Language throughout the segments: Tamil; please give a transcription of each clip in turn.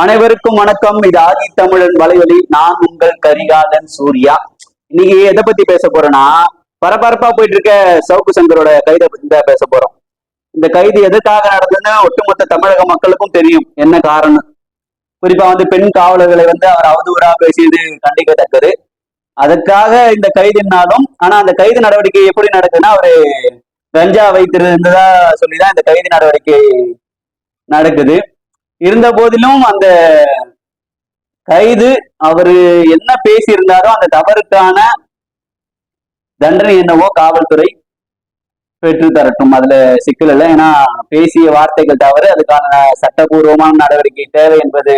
அனைவருக்கும் வணக்கம். இது ஆதி தமிழன் வலைவலி நான் உங்கள் கரிகாலன் சூர்யா. இன்னைக்கு எதை பத்தி பேச போறேன்னா பரபரப்பா போயிட்டு இருக்க சவுக்கு சங்கரோட கைதை பத்தி தான் பேச போறோம். இந்த கைது எதுக்காக நடந்ததுன்னு ஒட்டுமொத்த தமிழக மக்களுக்கும் தெரியும். என்ன காரணம்? குறிப்பா வந்து பெண் காவலர்களை வந்து அவர் அவதூறா பேசியது கண்டிக்கத்தக்கது. அதுக்காக இந்த கைதுனாலும் ஆனா அந்த கைது நடவடிக்கை எப்படி நடக்குதுன்னா அவரு கஞ்சா வைத்திருந்ததா சொல்லிதான் இந்த கைது நடவடிக்கை நடக்குது. இருந்த போதிலும் அந்த கைது அவரு என்ன பேசியிருந்தாரோ அந்த தவறுக்கான தண்டனை என்னவோ காவல்துறை பெற்று தரட்டும். அதுல சிக்கல் இல்லை. ஏன்னா பேசிய வார்த்தைகள் தவறு. அதுக்கான சட்டபூர்வமான நடவடிக்கை தேவை என்பது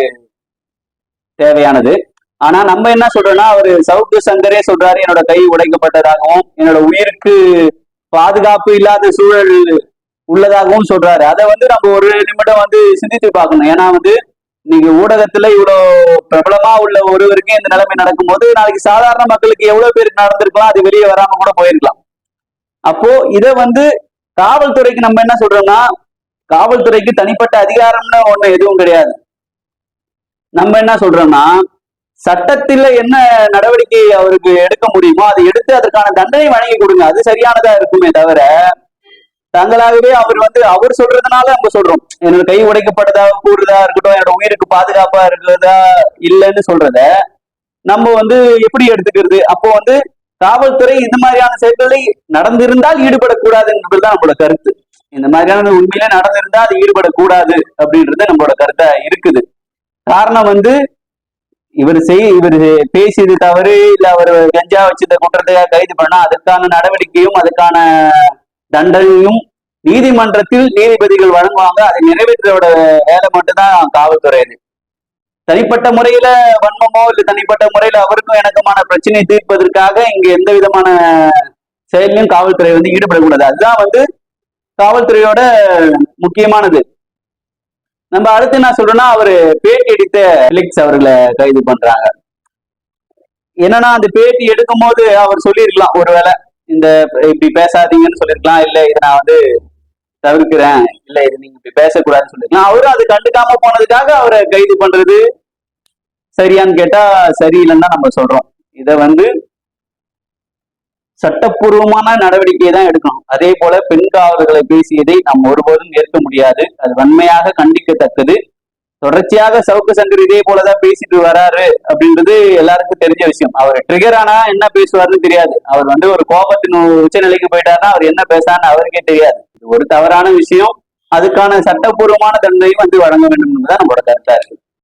தேவையானது. ஆனா நம்ம என்ன சொல்றோம்னா அவரு சவுக்கு சங்கரே சொல்றாரு என்னோட கை உடைக்கப்பட்டதாகவும் என்னோட உயிருக்கு பாதுகாப்பு இல்லாத சூழல் உள்ளதாகவும் சொல்றாரு. அதை வந்து நம்ம ஒரு நிமிடம் வந்து சிந்தித்து பார்க்கணும். ஏன்னா வந்து நீங்க ஊடகத்துல இவ்வளவு பிரபலமா உள்ள ஒருவருக்கும் இந்த நிலைமை நடக்கும்போது நாளைக்கு சாதாரண மக்களுக்கு எவ்வளவு பேருக்கு நடந்திருக்கலாம் அது வெளியே வராம கூட போயிருக்கலாம். அப்போ இதை வந்து காவல்துறைக்கு நம்ம என்ன சொல்றோம்னா காவல்துறைக்கு தனிப்பட்ட அதிகாரம்னு ஒண்ணு எதுவும் கிடையாது. நம்ம என்ன சொல்றோம்னா சட்டத்துல என்ன நடவடிக்கை அவருக்கு எடுக்க முடியுமோ அதை எடுத்து அதற்கான தண்டனை வழங்கி கொடுங்க. அது சரியானதா இருக்குமே தவிர தங்களாகவே அவர் வந்து அவர் சொல்றதுனால நம்ம சொல்றோம். என்னோட கை உடைக்கப்பட்டதா கூறுதா இருக்கட்டும் என்னோட உயிருக்கு பாதுகாப்பா இருக்கிறதா இல்லைன்னு சொல்றத நம்ம வந்து எப்படி எடுத்துக்கிறது? அப்போ வந்து காவல்துறை இந்த மாதிரியான செயல்களை நடந்திருந்தால் ஈடுபடக்கூடாது தான் நம்மளோட கருத்து. இந்த மாதிரியான உண்மையில நடந்திருந்தா அது ஈடுபடக்கூடாது அப்படின்றது நம்மளோட கருத்தா இருக்குது. காரணம் வந்து இவர் செய் இவர் பேசியது தவறு இல்ல அவர் கஞ்சா வச்சிருந்த குற்றத்தை கைது பண்ணா அதுக்கான நடவடிக்கையும் அதுக்கான தண்டனையும் நீதிமன்றத்தில் நீதிபதிகள் வழங்குவாங்க அதை நிறைவேற்றோட வேலை மட்டும்தான் காவல்துறை தனிப்பட்ட முறையில வன்மமோ இல்ல தனிப்பட்ட முறையில அவருக்கும் எனக்குமான பிரச்சனையை தீர்ப்பதற்காக இங்க எந்த விதமான செயலையும் காவல்துறை வந்து ஈடுபடக்கூடாது. அதுதான் வந்து காவல்துறையோட முக்கியமானது. நம்ம அடுத்து என்ன சொல்றோம்னா அவரு பேட்டி எடுத்த பிலிக்ஸ் அவர்களை கைது பண்றாங்க. என்னன்னா அந்த பேட்டி எடுக்கும் போது அவர் சொல்லியிருக்கலாம் ஒருவேளை. இந்த இப்படி பேசாதீங்கன்னு சொல்லியிருக்கலாம் இல்ல இதை நான் வந்து தவிர்க்கிறேன் இல்ல இது நீங்க இப்படி பேசக்கூடாதுன்னு சொல்லிருக்கலாம். அவரும் அது கண்டுக்காம போனதுக்காக அவரை கைது பண்றது சரியான்னு கேட்டா சரியில்லைன்னு தான் நம்ம சொல்றோம். இத வந்து சட்டப்பூர்வமான நடவடிக்கையை தான் எடுக்கணும். அதே போல பெண் காவலர்களை பேசியதை நாம் ஒருபோதும் ஏற்க முடியாது. அது வன்மையாக கண்டிக்கத்தக்கது. தொடர்ச்சியாக சவுக்கு சங்கர் இதே போலதான் பேசிட்டு வராரு அப்படின்றது எல்லாருக்கும் தெரிஞ்ச விஷயம். அவர் ட்ரிகர் ஆனா என்ன பேசுவாருன்னு தெரியாது. அவர் வந்து ஒரு கோபத்தின் உச்ச நிலைக்கு போயிட்டாருன்னா அவர் என்ன பேசான்னு அவருக்கே தெரியாது. இது ஒரு தவறான விஷயம். அதுக்கான சட்டப்பூர்வமான தண்டனையும் வந்து வழங்க வேண்டும் என்பதுதான் நம்மளோட கருத்தா இருக்கு.